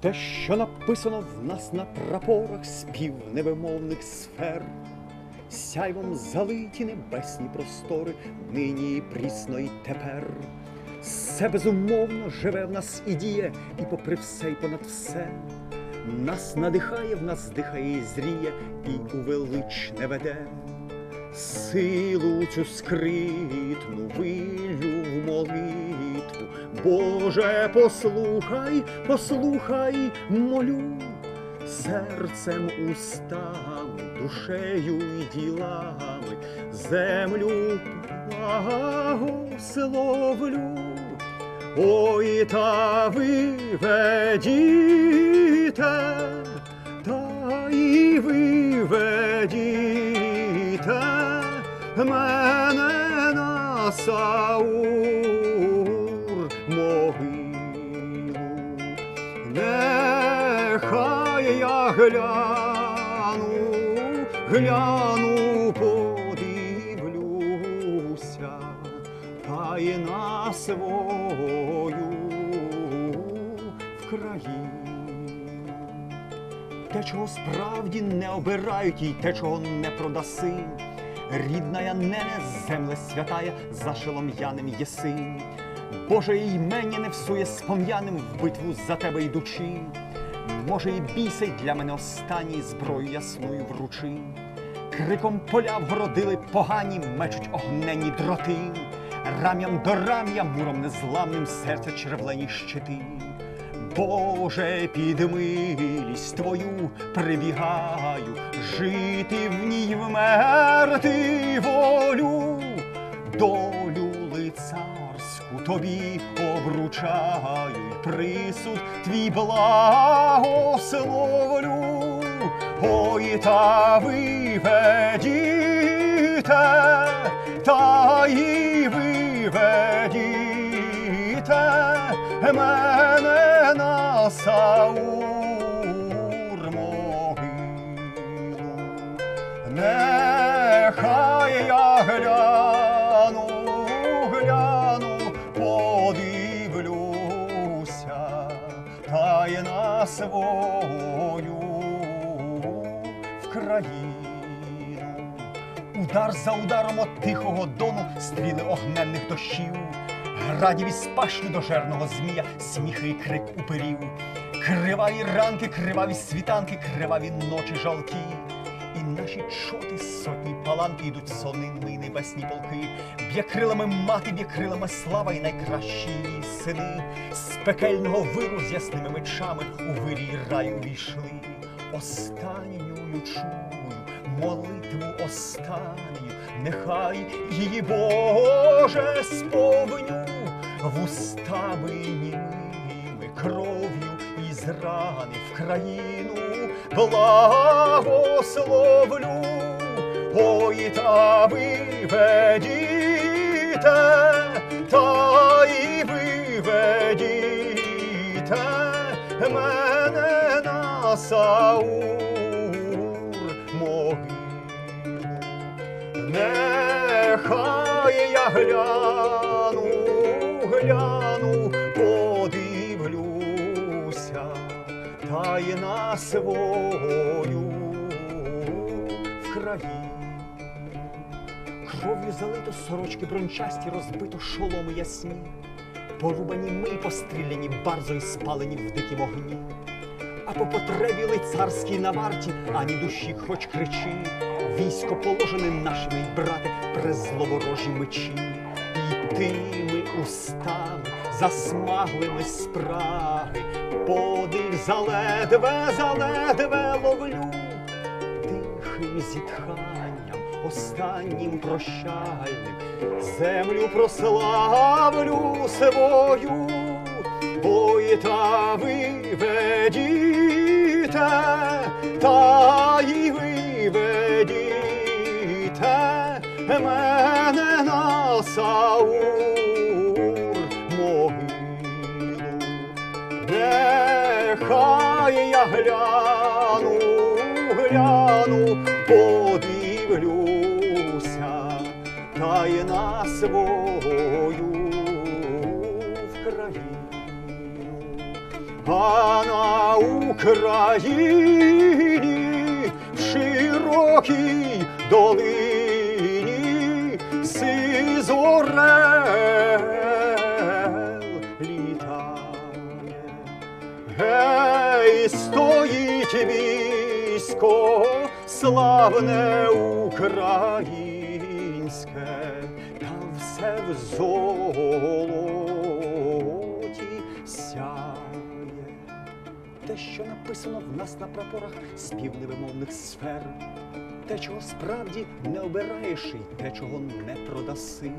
Те, що написано в нас на прапорах спів невимовних сфер, сяйвом залиті небесні простори, нині прісно і тепер. Все безумовно живе в нас і діє, і попри все, і понад все. Нас надихає, в нас дихає і зріє, і у величне веде. Силу цю скритну вилю в молитву. Боже, послухай, послухай, молю, серцем, устами, душею і ділами, землю благословлю. Ой, та ви ведіте, та і ви ведіте мене на Саур могилу. Нехай я гляну, гляну, подивлюся, та й на свою країну. Те, чого справді не обирають, і те, чого не продаси. Рідна я нене, земле святая, за шелом'яним єси. Боже, імені не всує з пом'яним в битву за тебе йдучи. Може, і бійся для мене останній зброю ясною вручи. Криком поля вгородили погані, мечуть огнені дроти. Рам'ям до рам'я, муром незламним серця червлені щити. Боже, під милість твою прибігаю, жити в ній вмерти волю, долю лицарську тобі обручаю, й присуд твій благословлю. Ой, та ви ведіте, та й ви ведіте мене Саур могилу. Нехай я гляну, гляну, подивлюся, та й на свою в країну. Удар за ударом от тихого дону стріли огненних дощів, градів із до жерного змія, сміхи і крик уперів, криваві ранки, криваві світанки, криваві ночі жалкі. І наші чоти сотні паланки йдуть сонними небесні полки, б'є крилами мати, б'є крилами слава і найкращі сини, з пекельного виру з ясними мечами у вирій рай увійшли. Останню чую молитву останню, нехай її Боже сповню вустами німими кров'ю із рани в країну благословлю. Ой, та ви ведіте, та й ви ведіте мене на Саур й на свою в країну. Кров'ю залито сорочки брончасті, розбито шоломи ясні, порубані ми, постріляні барзо й спалені в дикім огні. А по потребі лицарській на варті, ані душі хоч кричи, військо положене нашими й брате, презловорожі мечі, і тими устами, засмаглими спраги, подих заледве, заледве ловлю, тихим зітханням, останнім прощальним, землю прославлю свою. Ой, та ви ведіте, та й ви ведіте мене на Саур Нехай я гляну, гляну, подивлюся, та й на свою в країну. а на Україні в широкій долині сизорел стоїть військо, славне українське, та все в золоті сяє. Те, що написано в нас на прапорах з півневимовних сфер, те, чого справді не обираєш, і те, чого не продаси.